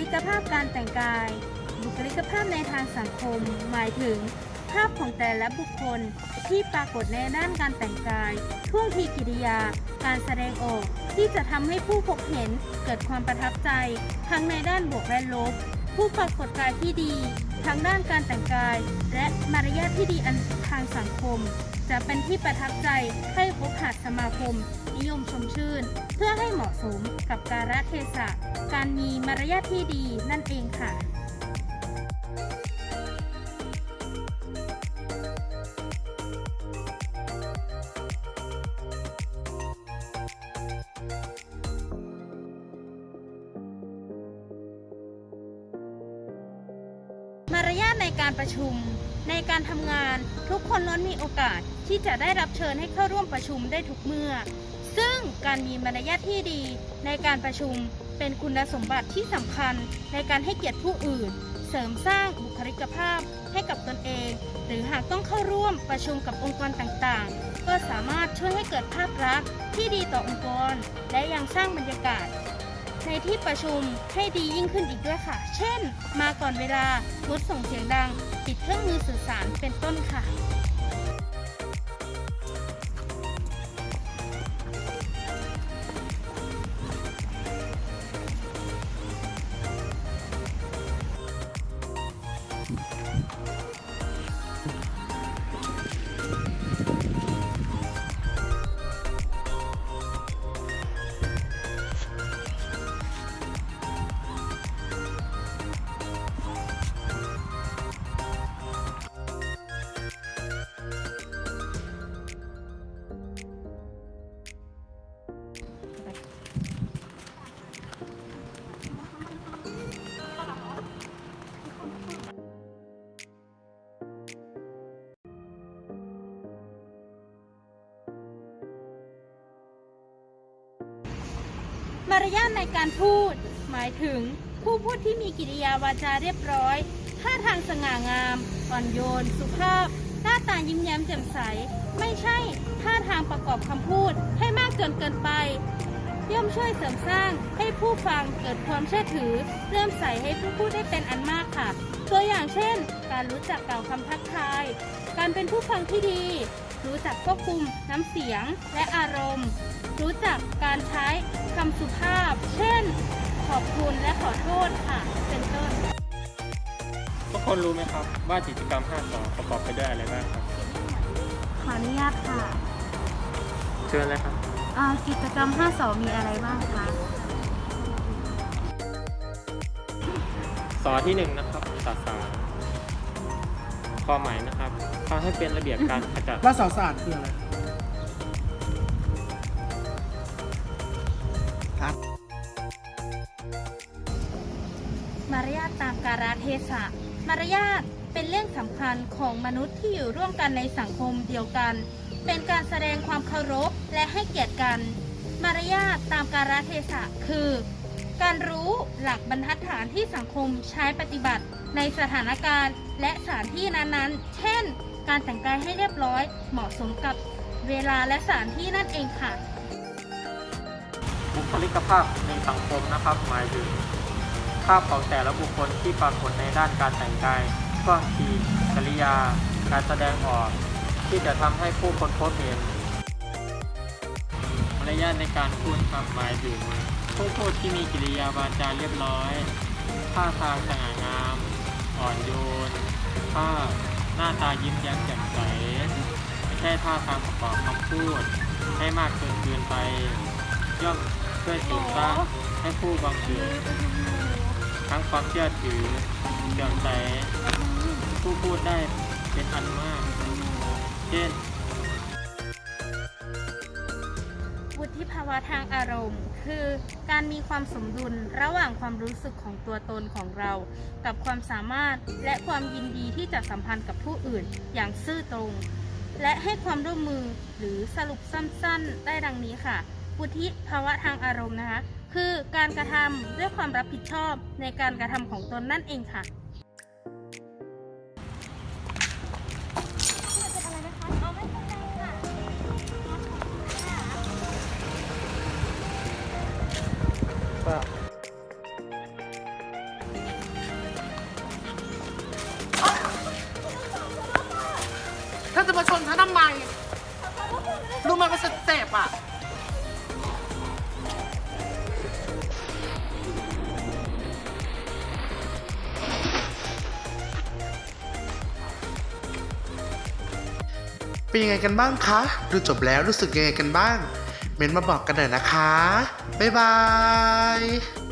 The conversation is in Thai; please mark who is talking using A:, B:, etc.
A: ลิกภาพการแต่งกาย บุคลิกภาพในทางสังคม หมายถึง ภาพของแต่ละบุคคลที่ปรากฏในด้านการแต่งกายท่วงทีกิริยา การแสดงออกที่จะทำให้ผู้พบเห็นเกิดความประทับใจ ทั้งในด้านบวกและลบ ผู้ปรากฏกายที่ดี ทั้งด้านการแต่งกาย และมารยาทที่ดีอันทางสังคม จะเป็นที่ประทับใจให้พบหาสมาคม นิยมชมชื่น เพื่อให้เหมาะสมกับกาลเทศะการมีมารยาทที่ดีนั่นเองค่ะารยาทในการประชุม ในการทำงานทุกคนล้วนมีโอกาสที่จะได้รับเชิญให้เข้าร่วมประชุมได้ทุกเมื่อ ซึ่งการมีมารยาทที่ดีในการประชุมเป็นคุณสมบัติที่สำคัญในการให้เกียรติผู้อื่น เสริมสร้างบุคลิกภาพให้กับตนเอง หรือหากต้องเข้าร่วมประชุมกับองค์กรต่างๆ ก็สามารถช่วยให้เกิดภาพลักษณ์ที่ดีต่อองค์กร และยังสร้างบรรยากาศ ในที่ประชุมให้ดียิ่งขึ้นอีกด้วยค่ะ เช่น มาก่อนเวลา ลดส่งเสียงดัง ปิดเครื่องมือสื่อสารเป็นต้นค่ะ มารยาทในการพูด หมายถึงผู้พูดที่มีกิริยาวาจาเรียบร้อยท่าทางสง่างามอ่อนโยน สุภาพ หน้าตายิ้มแย้มแจ่มใส ไม่ใช่ท่าทางประกอบคำพูดให้มากเกินเกินไป ย่อมช่วยเสริมสร้างให้ผู้ฟังเกิดความเชื่อถือ เริ่มใสให้ผู้พูดได้เป็นอันมากค่ะ อย่างเช่น การรู้จักกล่าวคำทักทาย การเป็นผู้ฟังที่ดี รู้จักควบคุมน้ำเสียงและอารมณ์ รู้จักการใช้คำสุภาพ เช่น ขอบคุณและขอโทษค่ะ เป็นต้น
B: ทุกคนรู้ไหมครับ ว่ากิจกรรม5ต่อประกอบไปด้วยอะไรบ้างครับ
A: ขออนุญาตค่ะ
B: เชิญเลยครับ
A: กิจกรรม 5 สอมีอะไรบ้างคะ
B: สอที่หนึ่งนะครับศาสนาความหมายนะครับทำให้เป็นระเบียบการขจัด
C: ว่าสาวศาสตร์คืออะไร
A: มารยาทตามกาลเทศะ มารยาทเป็นเรื่องสำคัญของมนุษย์ที่อยู่ร่วมกันในสังคมเดียวกัน เป็นการแสดงความเคารพและให้เกียรติกัน มารยาทตามกาลเทศะคือ การรู้หลักบรรทัดฐานที่สังคมใช้ปฏิบัติ ในสถานการณ์ และสถานที่นั้นๆ เช่น การแต่งกายให้เรียบร้อย เหมาะสมกับเวลาและสถานที่นั่นเองค่ะ
B: บุคลิกภาพในสังคมนะครับหมายถึงภาพของแต่ละบุคคลที่ปรากฏในด้านการแต่งกายท่วงทีกริยา การแสดงออก ที่จะทำให้ผู้คนพบเห็นมารยาทในการพูดครับหมายถึง ผู้พูดที่มีกิริยาวาจาเรียบร้อย ท่าทางสง่างาม อ่อนโยนท่าหน้าตายิ้มแย้มแจ่มใส ไม่ใช่ท่าทางประกอบคำพูด ให้มากจนเกินไป ย่อมช่วยเสริมสร้างให้ผู้บังเกิดทั้งความเชื่อถือเสื่อมใสผู้พูดได้เป็นอันมาก เช่น
A: วุฒิภาวะทางอารมณ์ คือการมีความสมดุลระหว่างความรู้สึกของตัวตนของเรา กับความสามารถและความยินดีที่จะสัมพันธ์กับผู้อื่นอย่างซื่อตรง และให้ความร่วมมือหรือสรุปสั้นๆ ได้ดังนี้ค่ะวุฒิภาวะทางอารมณ์นะคะ คือการกระทำด้วยความรับผิดชอบในการกระทำของตนนั่นเองค่ะ
B: เป
C: ล่าเธอจะมาชนฉันทำไมรู้ไหมว่าฉันเจ็บอะ
D: เป็นยังไงกันบ้างคะ ดูจบแล้วรู้สึกยังไงกันบ้าง เม้นมาบอกกันหน่อยนะคะ บ๊ายบาย